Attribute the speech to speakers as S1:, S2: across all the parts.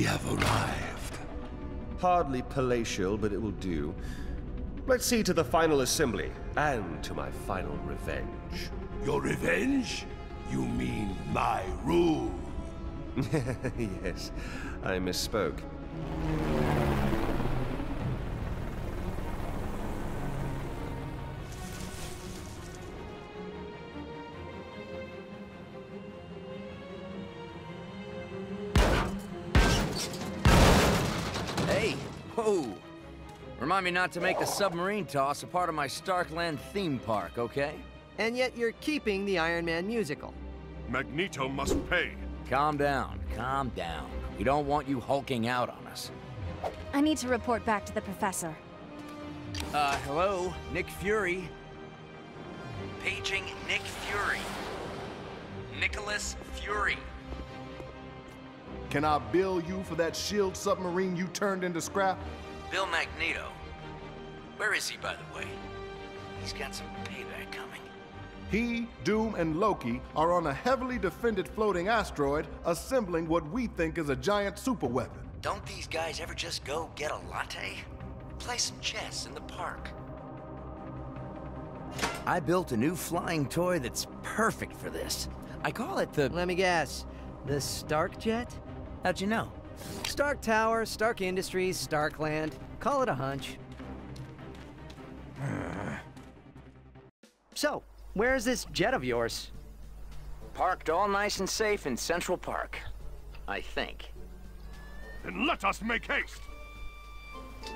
S1: We have arrived.
S2: Hardly palatial, but it will do. Let's see to the final assembly, and to my final revenge.
S1: Your revenge? You mean my rule?
S2: yes, I misspoke.
S3: Whoa. Remind me not to make the submarine toss a part of my Starkland theme park, okay?
S4: And yet you're keeping the Iron Man musical.
S5: Magneto must pay.
S3: Calm down, calm down. We don't want you hulking out on us.
S6: I need to report back to the professor.
S3: Uh, hello? Nick Fury? Paging Nick Fury. Nicholas Fury.
S7: Can I bill you for that shield submarine you turned into scrap?
S3: Bill Magneto. Where is he, by the way? He's got some payback coming.
S7: He, Doom, and Loki are on a heavily defended floating asteroid assembling what we think is a giant superweapon.
S3: Don't these guys ever just go get a latte? Play some chess in the park. I built a new flying toy that's perfect for this. I call it the...
S4: Let me guess. The Stark Jet?
S3: How'd you know?
S4: Stark Tower, Stark Industries, Starkland. Call it a hunch. so, where's this jet of yours?
S3: Parked all nice and safe in Central Park. I think.
S5: Then let us make haste.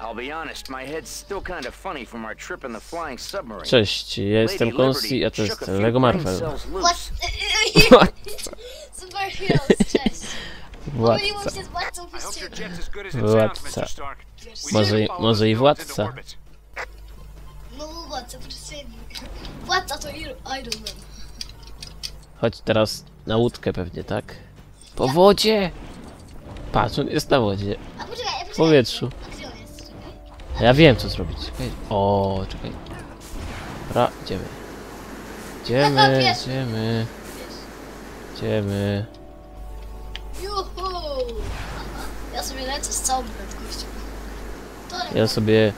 S3: I'll be honest, my head's still kind of funny from our trip in the flying submarine.
S8: Cześć, ja jestem
S3: Lady
S8: Konsti,
S3: Liberty
S8: a to jest Lego
S3: brain
S8: Marvel.
S9: What?
S3: loose.
S9: Superheroes, cześć.
S8: Władca.
S5: I
S8: Władca. Może,
S5: follow
S8: może i władca.
S9: No władca Krystyny. Władca to Iron Man.
S8: Chodź teraz na łódkę pewnie, tak? Po wodzie! Patrz, on jest na wodzie. W powietrzu. Ja wiem co zrobić. Czekaj. O, czekaj. Dobra, idziemy. Idziemy,
S9: Wiesz.
S8: idziemy. Idziemy.
S9: Juhu! Ja sobie lecę z całą prędkością. Torem,
S8: Ja sobie...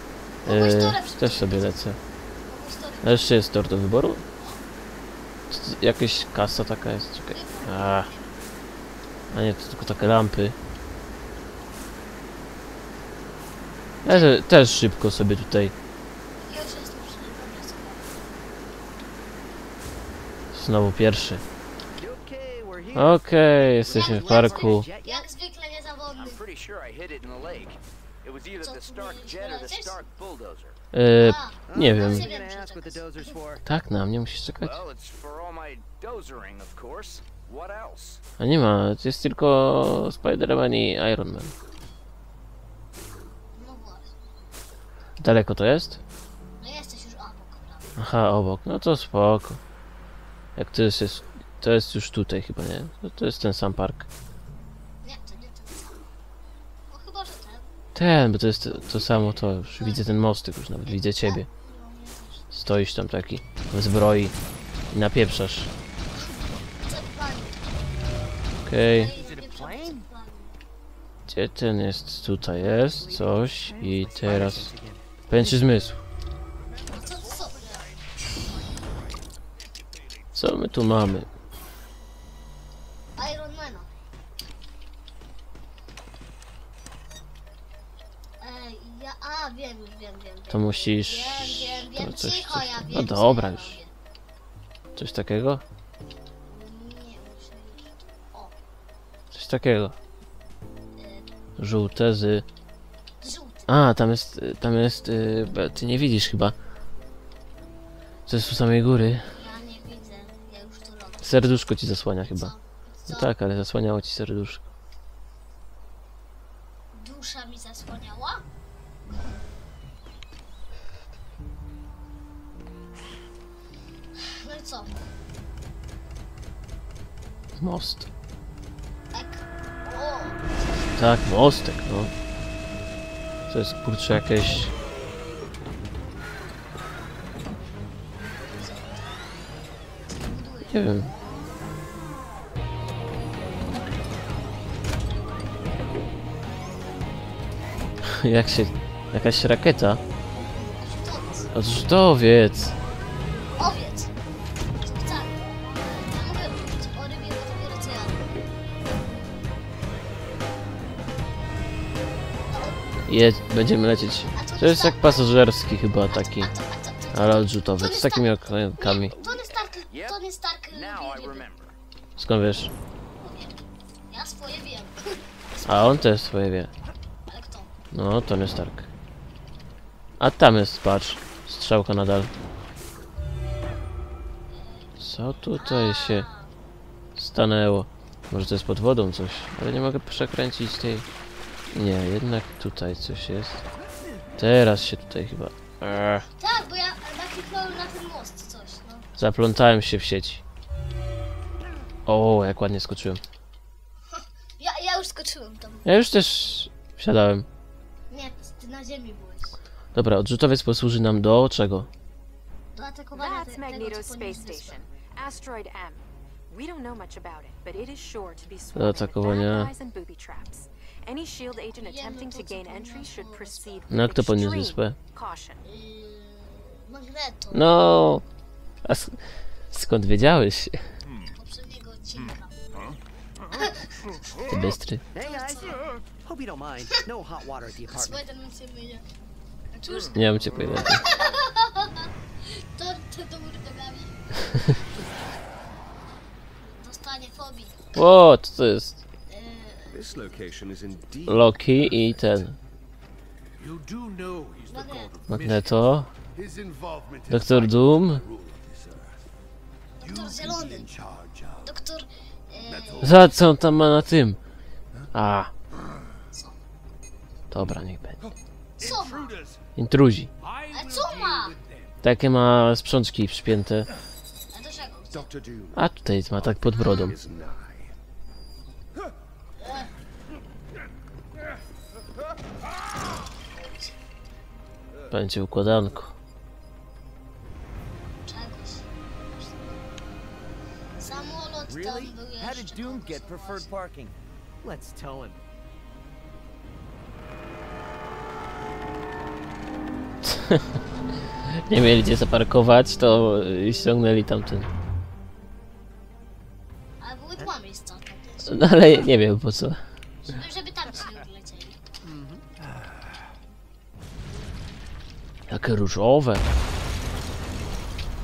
S9: Mogłeś
S8: E,
S9: torem
S8: też sobie lecę.
S9: torem.
S8: A jeszcze jest tor do wyboru? Czy jakaś kasa taka jest? Czekaj. A, A nie, to tylko takie lampy. Ja te, też szybko sobie tutaj. Znowu pierwszy.
S4: Okay.
S8: Okej, jesteśmy w parku.
S9: Jak
S3: sure I hit it in the lake. It was either the Stark jet or the Stark bulldozer.
S8: E,
S9: A,
S8: nie wiem. Tak, na mnie musisz czekać.
S3: Well, it's for all my dozering, of course. What else?
S8: A nie ma, to jest tylko Spider-Man i Iron Man.
S9: No.
S8: Daleko to jest?
S9: No jesteś już obok?
S8: Aha, obok. No to spoko. Jak to jest, jest to jest już tutaj chyba, nie? No to jest ten sam park.
S9: Nie, to nie ten sam. No chyba, że ten.
S8: Bo to jest to, to samo to już. Widzę ten mostek już nawet, widzę ciebie. Stoisz tam taki w zbroi i napieprzasz. Okej,
S9: planie.
S8: gdzie ten jest? Tutaj jest coś i teraz... Pęczy zmysł.
S9: Co
S8: my tu mamy?
S9: Ironmana. Ej, ja... A, wiem, już wiem, wiem.
S8: To musisz...
S9: Wiem, wiem, wiem.
S8: To coś,
S9: Cicho,
S8: coś...
S9: ja
S8: No dobra już. Coś takiego?
S9: Nie, muszę iść. O,
S8: Coś takiego. Żółte z...
S9: żółty.
S8: A, tam jest... Tam jest... y, be- Ty nie widzisz chyba. To jest u samej góry.
S9: Ja nie widzę, ja już.
S8: Serduszko ci zasłania chyba.
S9: Co?
S8: No
S9: Co?
S8: tak, ale zasłaniało ci serduszko.
S9: Dusza mi zasłaniała?
S8: Most.
S9: Tak?
S8: Tak, mostek, no. To jest kurczę jakieś... Nie wiem. Jak się... Jakaś rakieta?
S9: Odrzutowiec. Owiec.
S8: Je, będziemy lecieć. To jest jak pasażerski chyba taki. Ale odrzutowiec. Z takimi okrętkami.
S9: Tony Stark, Tony Stark.
S8: Skąd wiesz?
S9: Ja swoje wiem.
S8: A on też swoje wie.
S9: Ale kto?
S8: No, Tony Stark. A tam jest, patrz. Strzałka nadal. Co tutaj się stanęło? Może to jest pod wodą coś, ale nie mogę przekręcić tej... Nie, jednak tutaj coś jest. Teraz się tutaj chyba... Eee,
S9: Tak, bo ja nakliknąłem na ten most coś, no.
S8: zaplątałem się w sieci. O, jak ładnie skoczyłem.
S9: Ja, ja już skoczyłem tam.
S8: Ja już też wsiadałem.
S9: Nie, ty na ziemi byłeś.
S8: Dobra, odrzutowiec posłuży nam do czego?
S9: Do atakowania te,
S10: That's Magneto's space station, asteroid M. We don't know much about it, but it is sure to be
S8: Do
S10: swarming with
S8: atakowania.
S10: Any shield agent attempting to gain entry should proceed
S8: No,
S10: with
S8: kto podniósł wyspę?
S10: caution.
S8: No. A sk skąd wiedziałeś?
S9: Poprzedniego odcinka.
S8: Ty bystry.
S4: Hey guys. Hope you don't mind. No hot water at the apartment.
S9: Spider-Man się myje. A cóż,
S8: Nie mam cię pojęcia.
S9: to, to do góry nogami. Dostanie fobii.
S8: O, co to jest? Loki i ten. Magneto. Doktor Doom.
S9: Doktor Zielony. Doktor... E,
S8: Za co on tam ma na tym? A. Dobra, niech będzie.
S9: co.
S8: Intruzi.
S9: A co ma?
S8: Takie ma sprzączki przypięte.
S9: A
S8: tutaj ma tak pod brodą. Będzie układanko.
S9: Czegoś. Samolot tam był
S3: How did
S9: jeszcze.
S3: Doom get preferred parking?
S4: Let's tow him.
S8: Nie mieli gdzie zaparkować, to ściągnęli tamten.
S9: Ale były dwa miejsca tam też.
S8: No ale nie wiem po co. Jakie różowe.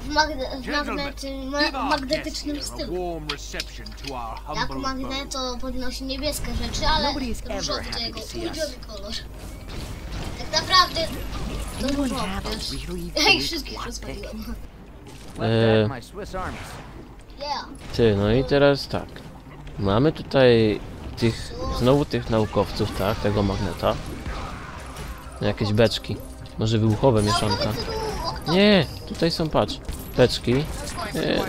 S9: W, magne, w ma, magnetycznym stylu. Jak. Magneto podnosi niebieskie rzeczy, ale różowy to jego ulubiony kolor. Tak naprawdę to różowy, ich
S4: big
S9: wszystkich rozpaliłem.
S8: Eee. Ty, no i teraz tak. Mamy tutaj tych, znowu tych naukowców, tak, tego magneta. Jakieś beczki. Może wybuchowe mieszanka. Nie, tutaj są, patrz, beczki. Nie.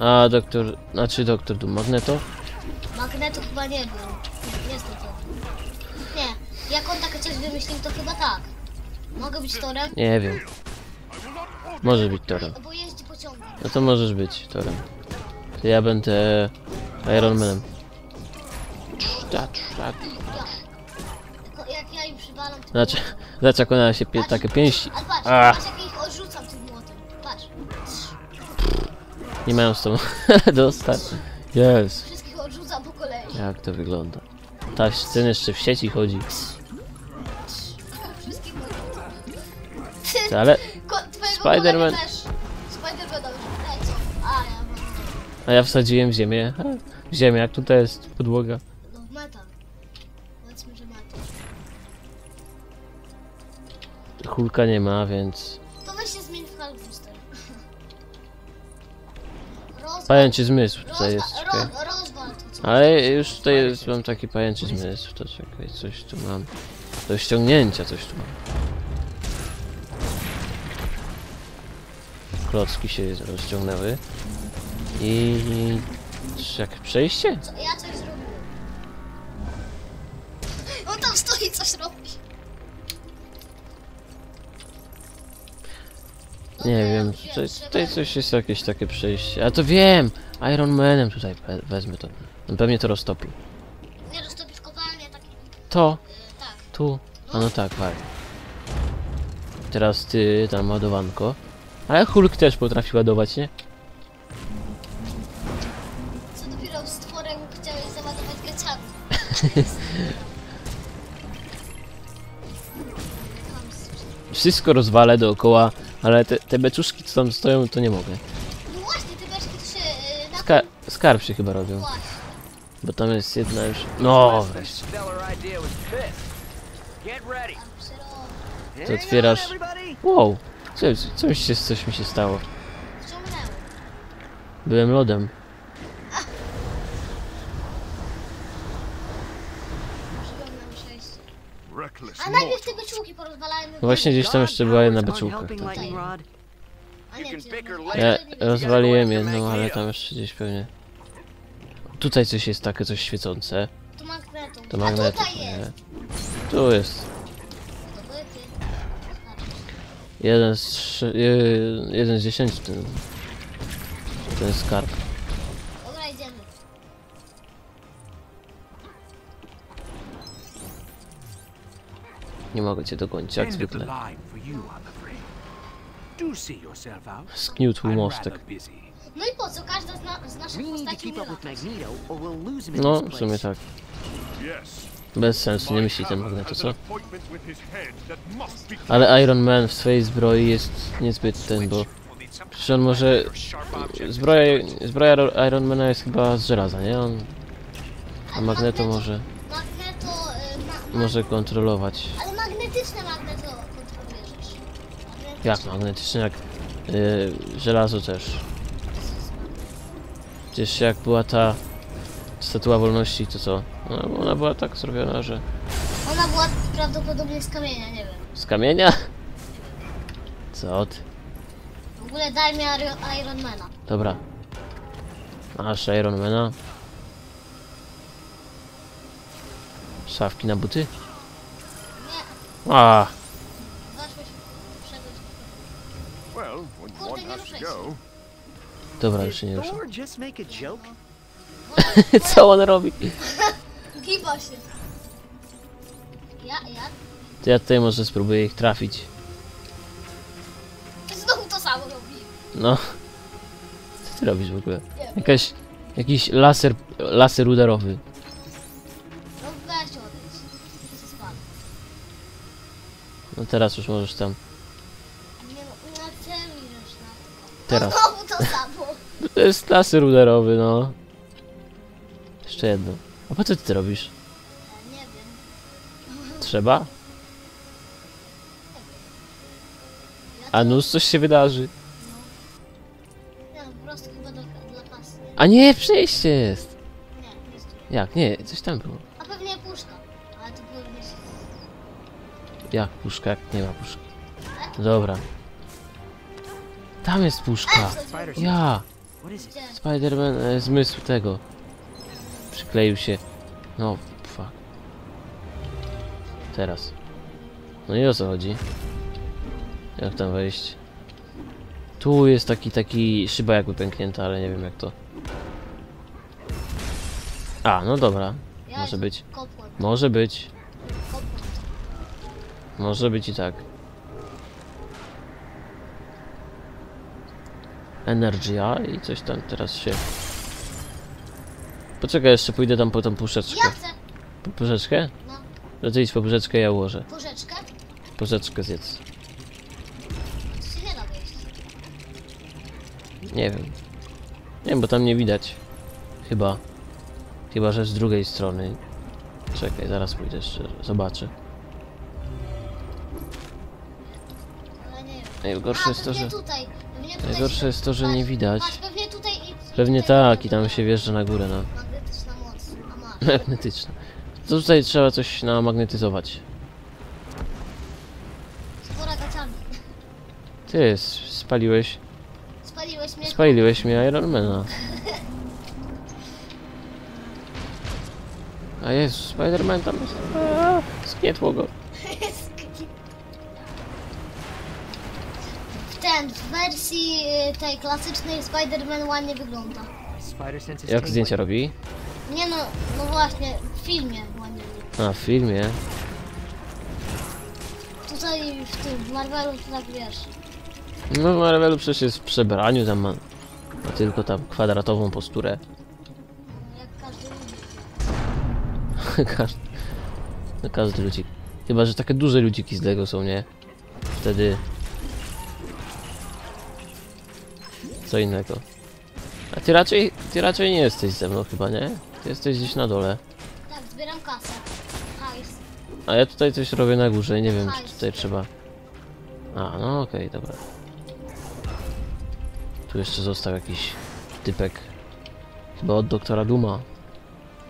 S8: A doktor, znaczy doktor Doom, Magneto.
S9: Magneto chyba nie był. Niestety. Nie. Jak on takie coś wymyślił, to chyba tak. Mogę być torem?
S8: Nie wiem. Może być torem.
S9: No bo jeździ pociągiem.
S8: No to możesz być torem. To ja będę Iron Manem. Czta, czta, Znaczy, zobacz jak ona się pie,
S9: Patrz,
S8: takie pięści.
S9: Ale patrz,
S8: A.
S9: patrz jak ich odrzucam tym młotem. Patrz.
S8: Nie mają z tą dostać. Jest.
S9: Wszystkich odrzucam po kolei.
S8: Jak to wygląda? Ta scena jeszcze w sieci chodzi.
S9: Wszystkich odrzucam.
S8: Ty, Ale, Spider-Man.
S9: Spider-Mana już. A, ja
S8: wsadziłem w ziemię. Ziemię, jak tutaj jest podłoga. Hulka nie ma, więc...
S9: To weź się zmień w Hulk Booster. Rozwal,
S8: Pajęczy zmysł tutaj jest, czekaj. Ale już tutaj jest, mam taki pajęczy zmysł, to czekaj, coś tu mam. Do ściągnięcia coś tu mam. Klocki się rozciągnęły. I... Jak przejście?
S9: Co, ja coś zrobiłem. On tam stoi coś robi.
S8: Nie wiem, tutaj, tutaj coś jest jakieś takie przejście. A to wiem! Iron Manem tutaj we- wezmę to. On pewnie to roztopi.
S9: Nie roztopić kopalnię, takie...
S8: To! Tu? A no tak, tak. Teraz ty tam ładowanko. Ale Hulk też potrafi ładować, nie?
S9: Co dopiero z tworem chciałeś załadować gaciami.
S8: Wszystko rozwalę dookoła, ale te, te beczuszki co tam stoją, to nie mogę.
S9: No właśnie, te beczki trzy yy, na
S8: Ska skarb się chyba robią,
S9: Właśnie.
S8: bo tam jest jedna już... No.
S9: Przyro...
S8: To otwierasz... Wow! Coś, coś, coś mi się stało. Byłem lodem.
S9: A najpierw te beczułki porozwalajmy.
S8: No właśnie gdzieś tam jeszcze była jedna beczułka. tak.
S9: A nie, gdzie ona-.
S8: Ja rozwaliłem jedną, ale tam jeszcze gdzieś pewnie... Tutaj coś jest takie, coś świecące.
S9: Tu magnetum.
S8: To
S9: A
S8: magnetyk,
S9: tutaj
S8: nie?
S9: jest.
S8: Tu jest.
S9: To były ty.
S8: Jeden z, trzy, je- jeden z dziesięciu ten, ten skarb. Nie mogę cię dogonić, jak zwykle. Skniótł mostek.
S9: No i po co? Każda z, na, z naszych postaci
S8: No, w sumie tak. Bez sensu, nie
S5: My
S8: myśli ten magneto, co? Ale Iron Man w swojej zbroi jest niezbyt ten, bo... Przecież on może... Zbroja, zbroja Ro- Ironmana jest chyba z żelaza, nie? On... A Magneto może...
S9: Magneto... Y,
S8: Może kontrolować.
S9: ale magnetyczne magneto kontroluje rzeczy. Magnetyczne.
S8: Jak magnetyczne, jak... Yy, żelazo też. Przecież jak była ta... Statua Wolności, to co? No, ona była tak zrobiona, że...
S9: Ona była prawdopodobnie z kamienia, nie wiem.
S8: Z kamienia? Co ty?
S9: W ogóle daj mi Iron- Ironmana.
S8: Dobra. Masz Ironmana. Szafki na buty?
S9: Nie,
S8: A,
S9: weszłeś przebyć.
S5: Well, when
S9: Kurde,
S5: one
S9: nie
S5: has
S9: ruszaj
S5: to
S9: się.
S5: go.
S8: Dobra, już się nie ruszę. Co on robi?
S9: Kiwa się. Ja, ja?
S8: To ja tutaj może spróbuję ich trafić.
S9: Znowu to samo robi.
S8: No. Co ty robisz w ogóle? Jakaś... Jakiś laser... Laser udarowy.
S9: No weź odejdź.
S8: No teraz już możesz tam...
S9: Nie no, na tym już na to.
S8: Teraz.
S9: No znowu to samo.
S8: To jest laser udarowy, no. Jeszcze jedno. A po co ty to robisz?
S9: Ja nie wiem.
S8: Trzeba? A nóż coś się wydarzy.
S9: No, po prostu chyba dla, dla kasy.
S8: A nie, przejście jest.
S9: Nie, jest tu.
S8: Jak? Nie, coś tam było.
S9: A pewnie puszka. Ale to pewnie się...
S8: Jak puszka? Jak nie ma puszki? Dobra. Tam jest puszka. Ja! Spider-Man, e, zmysł tego. Przykleił się. No, fuck. Teraz. No i o co chodzi? Jak tam wejść? Tu jest taki, taki szyba jakby pęknięta, ale nie wiem jak to. A, no dobra. Może być. Może być. Może być i tak. Energy, a i coś tam teraz się... Poczekaj, jeszcze pójdę tam po tą puszeczkę.
S9: Ja chcę.
S8: Po puszeczkę?
S9: No,
S8: to idź po puszeczkę, ja ułożę.
S9: porzeczkę.
S8: Puszeczkę zjedz.
S9: Nie
S8: wiem. Nie wiem, bo tam nie widać. Chyba. Chyba, że z drugiej strony. Czekaj, zaraz pójdę jeszcze, zobaczę. Najgorsze jest to, że...
S9: tutaj.
S8: Najgorsze jest to, że nie widać.
S9: Pewnie
S8: tak, i tam się wjeżdża na górę, no.
S9: Magnetyczna moc.
S8: Magnetyczna. To tutaj trzeba coś namagnetyzować. Ty, spaliłeś...
S9: Spaliłeś mnie.
S8: Spaliłeś mi Ironmana. A jest, Spider-Man tam jest. Zgnietło go.
S9: Wersji y, tej klasycznej Spider-Man ładnie wygląda.
S8: Jak zdjęcia robi?
S9: Nie no, no właśnie, w filmie ładnie wygląda.
S8: A, w filmie.
S9: tutaj w tym w Marvelu to tak wiesz.
S8: No w Marvelu przecież jest w przebraniu, tam ma, ma tylko tam kwadratową posturę.
S9: Jak każdy
S8: każdy, no każdy ludzik. Chyba, że takie duże ludziki z Lego są, nie? Wtedy... Co innego. A ty raczej, ty raczej nie jesteś ze mną chyba, nie? Ty jesteś gdzieś na dole.
S9: Tak, zbieram kasę. Hajs.
S8: A ja tutaj coś robię na górze, nie wiem czy
S9: Hajs.
S8: tutaj trzeba... A, no okej, dobra. Tu jeszcze został jakiś typek. Chyba od doktora Duma.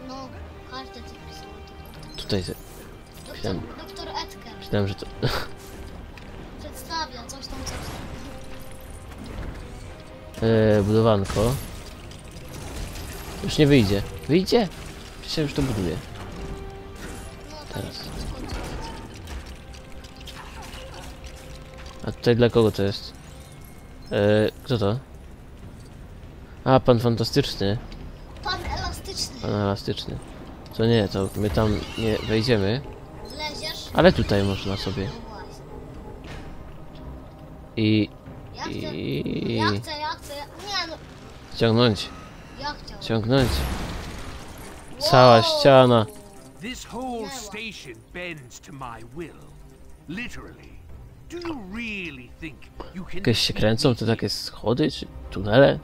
S9: No, każdy typ są.
S8: Tutaj...
S9: Doktor,
S8: Myślałem-
S9: doktor Edgar.
S8: Myślałem, że to... Eee, budowanko. Już nie wyjdzie. Wyjdzie? Przecież już to
S9: tak,
S8: Teraz. A tutaj dla kogo to jest? Eee, kto to? A, pan fantastyczny.
S9: Pan elastyczny.
S8: Pan elastyczny. To nie, to my tam nie wejdziemy.
S9: Wleziesz?
S8: Ale tutaj można sobie.
S9: No.
S8: I...
S9: Ja chcę,
S8: I...
S9: ja chcę, ja
S8: Ciągnąć.
S9: ja chciałem.
S8: Ciągnąć. Cała ściana.
S1: This whole station bends to my will. Literally. Do you really think you can
S8: Jakieś się kręcą, takie schody, czy tunele?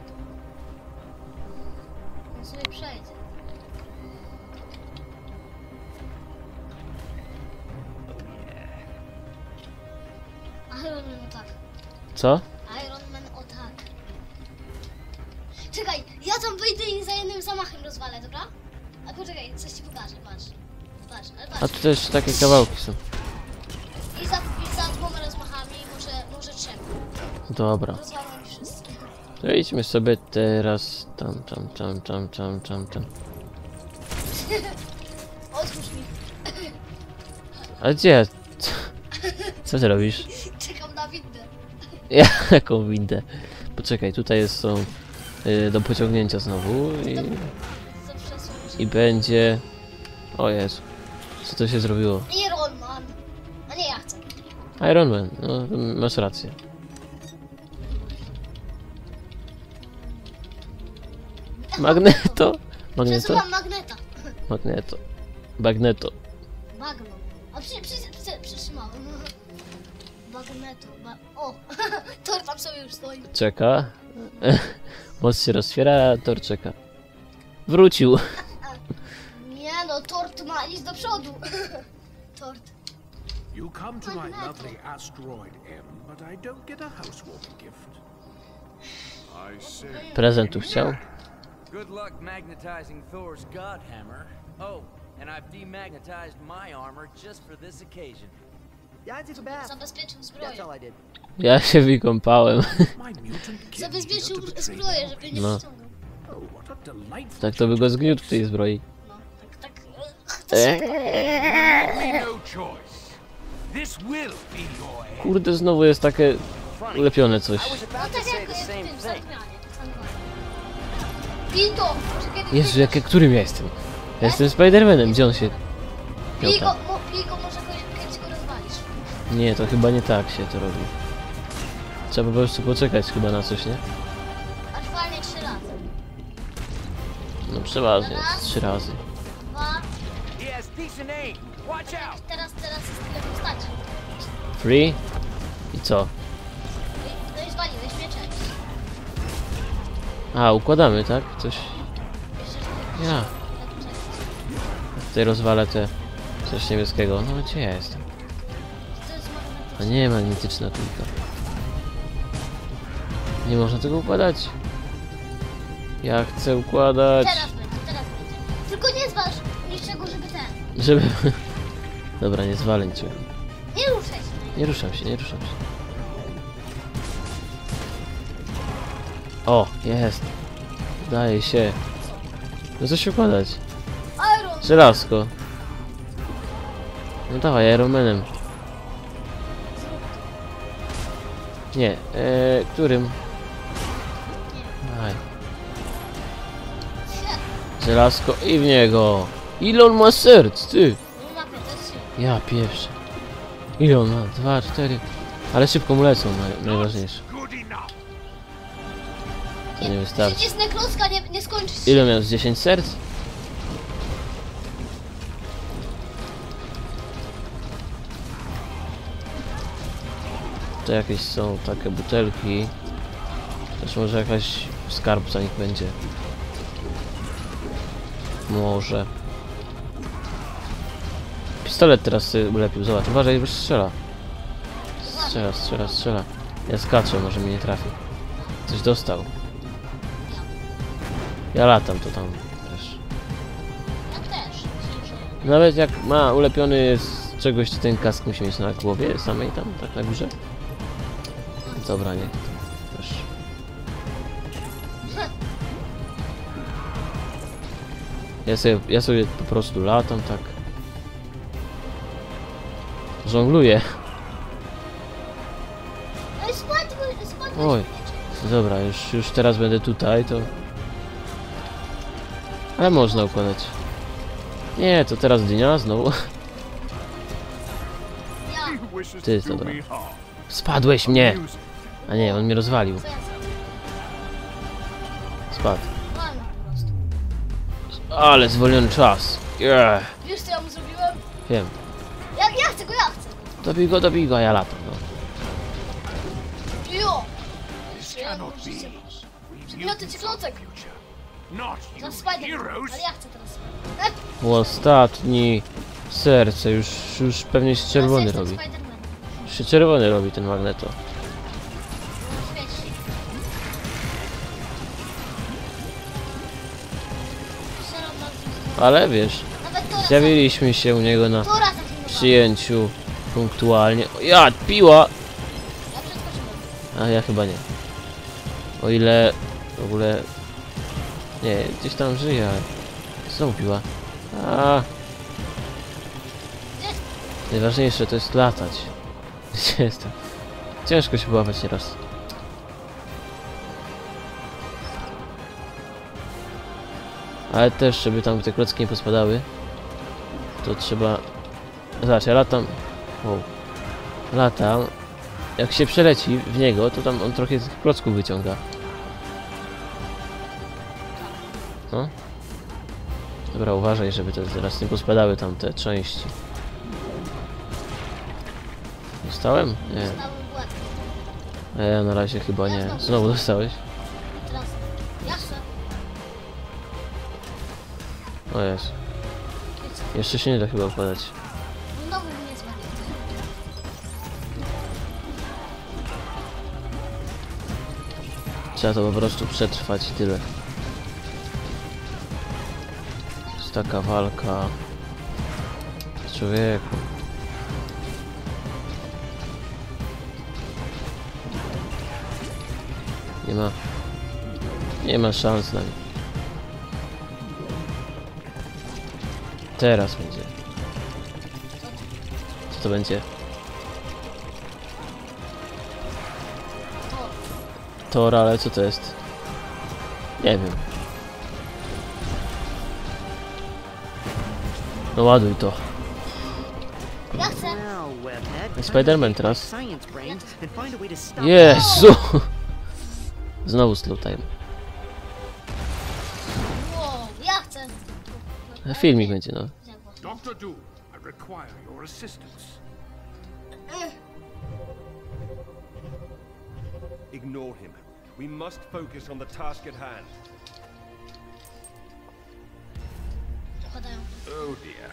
S9: On sobie przejdzie. Iron Man o tak.
S8: Co?
S9: A patrz.
S8: tu też takie kawałki są.
S9: I za, i za dwoma rozmachami, może, może trzema.
S8: Dobra.
S9: Wszystkie.
S8: To idźmy sobie teraz tam, tam, tam, tam, tam, tam, tam.
S9: Otwórz mi.
S8: A gdzie? Co ty robisz?
S9: Czekam na windę.
S8: Jaką windę? Poczekaj, tutaj jest, są y, do pociągnięcia znowu i, i będzie... O Jezu, co to się zrobiło?
S9: Iron Man. A nie, ja chcę.
S8: Iron Man, no masz rację. Magneto? Magneto?
S9: Przesuwam magneta.
S8: Magneto. Magneto.
S9: Bagno. A przy, przy, przy, przytrzymałem. Bagneto. Ba o! Tor tam sobie już stoi.
S8: Czeka. Moc się roztwiera, a Tor czeka. Wrócił.
S9: Tort ma iść do przodu. Tort.
S1: You come to my lovely asteroid M, but I don't get a housewarming gift.
S5: I see.
S8: Prezentu chciał.
S3: Good luck magnetizing Thor's God Hammer. Oh, and I've demagnetized my armor just for this occasion.
S9: Zabezpieczył zbroję.
S8: Ja się wykąpałem.
S9: Zabezpieczył zbroję, żeby nie
S8: No.
S1: Oh, what a delightful
S8: Tak to by go zgniótł w tej zbroi. Kurde, znowu jest takie ulepione coś.
S9: No tak
S8: Jezu, jakie, którym ja jestem? Ja jestem Spidermanem, gdzie on się...
S9: Rozwalisz.
S8: Nie, to chyba nie tak się to robi. Trzeba po prostu poczekać chyba na coś, nie?
S9: Aż walnie trzy razy.
S8: No przeważnie, trzy razy.
S9: Teraz, teraz jest tyle postaci.
S8: Free? I co?
S9: No i zwaliłeś mieczem.
S8: A, układamy, tak? Coś... Ja. Tutaj rozwalę te... Coś niebieskiego. No gdzie ja jestem?
S9: To jest magnetyczne.
S8: A nie, magnetyczna kulka. Nie można tego układać. Ja chcę układać.
S9: Teraz żeby.
S8: Dobra, nie zwalę niczego.
S9: Nie ruszaj się.
S8: Nie ruszam się, nie ruszam się. O, jest. Udaje się. No co się układać?
S9: Iron!
S8: Żelazko. No dawaj, Ironmanem. Nie, e, którym?
S9: Nie.
S8: Żelazko i w niego. Ile on ma serc, ty? Ja pierwszy. Ile on ma? Dwa, cztery. Ale szybko mu lecą, naj, najważniejsze. To nie wystarczy.
S9: Przecież nekroska nie, nie skończy się.
S8: Ile miał? Z 10 serc? To jakieś są takie butelki. Też może jakaś skarbca niech będzie. Może. Pistolet teraz sobie ulepił, zobacz, uważaj, bo strzela. Strzela, strzela, strzela. Ja skaczę, może mnie nie trafi. Coś dostał. Ja latam to tam też. Nawet jak ma ulepiony z czegoś, to ten kask musi mieć na głowie samej tam, tak na górze. Dobra, nie. Ja sobie, ja sobie po prostu latam tak.
S9: Spadły.
S8: Oj. Dobra, już, już teraz będę tutaj, to... Ale można układać. Nie, to teraz dnia znowu. Ty, dobra. Spadłeś mnie! A nie, on mnie rozwalił. Spadł. Ale zwolniony czas. Yeah.
S9: Wiesz co ja mu zrobiłem?
S8: Wiem.
S9: Ja, chcę go, ja chcę.
S8: Dobij go, dobij go, ja latam, no.
S9: Jo! Przedmioty czy klocek?
S1: future. Not
S9: Za
S1: heroes.
S9: ale ja chcę teraz.
S8: Ostatni serce, już, już pewnie się czerwony robi. się czerwony robi ten magneto. Ale wiesz, zjawiliśmy się u niego na. Przyjęciu punktualnie. O, ja, piła! A ja chyba nie. O ile w ogóle... Nie, gdzieś tam żyje, ale... Znowu piła. A. Najważniejsze to jest latać. Gdzie jestem? Ciężko się połapać nieraz. Ale też, żeby tam te klocki nie pospadały, to trzeba... Zobacz, ja latam... Latam. Jak się przeleci w niego, to tam on trochę tych klocków wyciąga. No. Dobra, uważaj, żeby te zaraz nie pospadały tam te części. Dostałem? Nie. Ja na razie chyba nie. Znowu dostałeś? O jest. Jeszcze się nie da chyba układać. Trzeba to po prostu przetrwać i tyle. Jest taka walka. Człowieku. Nie ma. Nie ma szans na mnie. Teraz będzie. Co to będzie? Tor, ale co to jest? Nie wiem. No ładuj to.
S9: Ja chcę.
S4: Now, Webhead,
S8: Spider-Man teraz. Jezu! Znowu slow time.
S9: Wow, ja chcę.
S8: Filmik będzie, no.
S1: Doctor Doom, I require your assistance.
S2: Ignore him. We must focus on the task at hand. Oh dear.